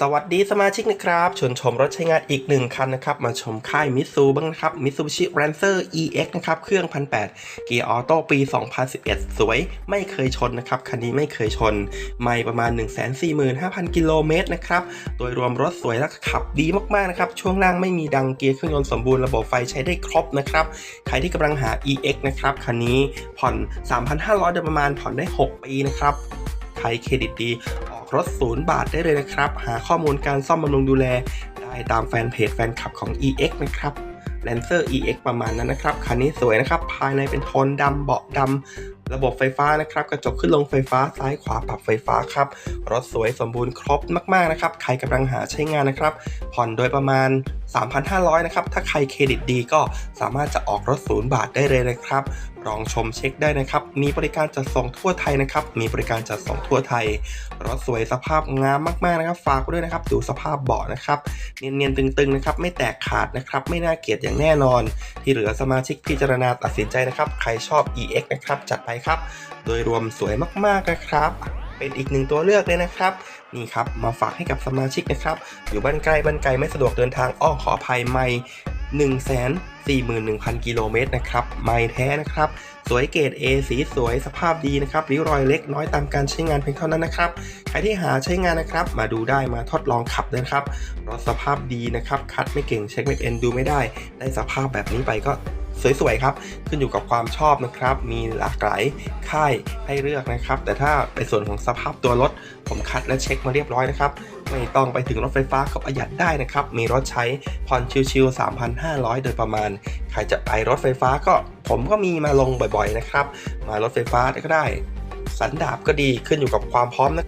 สวัสดีสมาชิกนะครับชวนชมรถใช้งานอีกหนึ่งคันนะครับ มาชมค่ายมิซูบ้างนะครับมิซูบิชิแรนเซอร์ EX นะครับ เครื่อง1,800เกียร์ออโต้ปี 2011 สวย ไม่เคยชนนะครับ คันนี้ไม่เคยชน ไม่ประมาณ 145,000 กิโลเมตรนะครับ โดยรวมรถสวยและขับดีมากๆนะครับ ช่วงล่างไม่มีดังเกียร์เครื่องยนต์สมบูรณ์ระบบไฟใช้ได้ครบนะครับ ใครที่กำลังหา EX นะครับ คันนี้ผ่อน 3,500โดยประมาณผ่อนได้ 6 ปีนะครับใครเครดิตดี รถศูนย์บาทได้เลยนะครับ หาข้อมูลการซ่อมบำรุงดูแล ได้ตามแฟนเพจแฟนคลับของ EX นะครับ Lancer EX ประมาณนั้นนะครับ คันนี้สวยนะครับ ภายในเป็นโทนดำเบาะดำ ระบบไฟฟ้านะครับกระจกขึ้นลงไฟฟ้าซ้ายขวาปรับไฟฟ้าครับรถสวยสมบูรณ์ครบมากๆนะครับใครกำลังหาใช้งานนะครับ ผ่อนโดยประมาณ 3,500นะครับถ้าใครเครดิตดีก็สามารถจะออกรถศูนย์บาทได้เลยนะครับลองชมเช็คได้นะครับ มีบริการจัดส่งทั่วไทยนะครับ มีบริการจัดส่งทั่วไทย รถสวยสภาพงามมากๆนะครับ ฝากด้วยนะครับ ดูสภาพเบาะนะครับ เนียนๆตึงๆนะครับ ไม่แตกขาดนะครับ ไม่น่าเกลียดอย่างแน่นอน ที่เหลือสมาชิกพิจารณาตัดสินใจนะครับ ใครชอบ EX นะครับ จัดไปครับ โดยรวมสวยมากๆนะครับ เป็นอีกหนึ่งตัวเลือกเลยนะครับ นี่ครับมาฝากให้กับสมาชิกนะครับ อยู่บ้านไกลบ้านไกลไม่สะดวกเดินทางอ้อขออภัยไม่141,000 กิโลเมตรนะครับ ไม่แท้นะครับ สวยเกรด A สีสวยสภาพดีนะครับ ริ้วรอยเล็กน้อยตามการใช้งานเพียงเท่านั้นนะครับ ใครที่หาใช้งานนะครับ มาดูได้มาทดลองขับด้วยนะครับ รถสภาพดีนะครับ คัดไม่เก่งเช็คไม่เป็นดูไม่ได้ ได้สภาพแบบนี้ไปก็ สวยๆครับ ขึ้นอยู่กับความชอบนะครับ มีหลากหลายค่ายให้เลือกนะครับ แต่ถ้าในส่วนของสภาพตัวรถ ผมคัดและเช็คมาเรียบร้อยนะครับ ไม่ต้องไปถึงรถไฟฟ้าก็ประหยัดได้นะครับ มีรถใช้ผ่อนชิวๆ3,500 โดยประมาณ ใครจะไปรถไฟฟ้าก็ผมก็มีมาลงบ่อยๆนะครับ มารถไฟฟ้าก็ได้ สันดาบก็ดีขึ้นอยู่กับความพร้อมนะ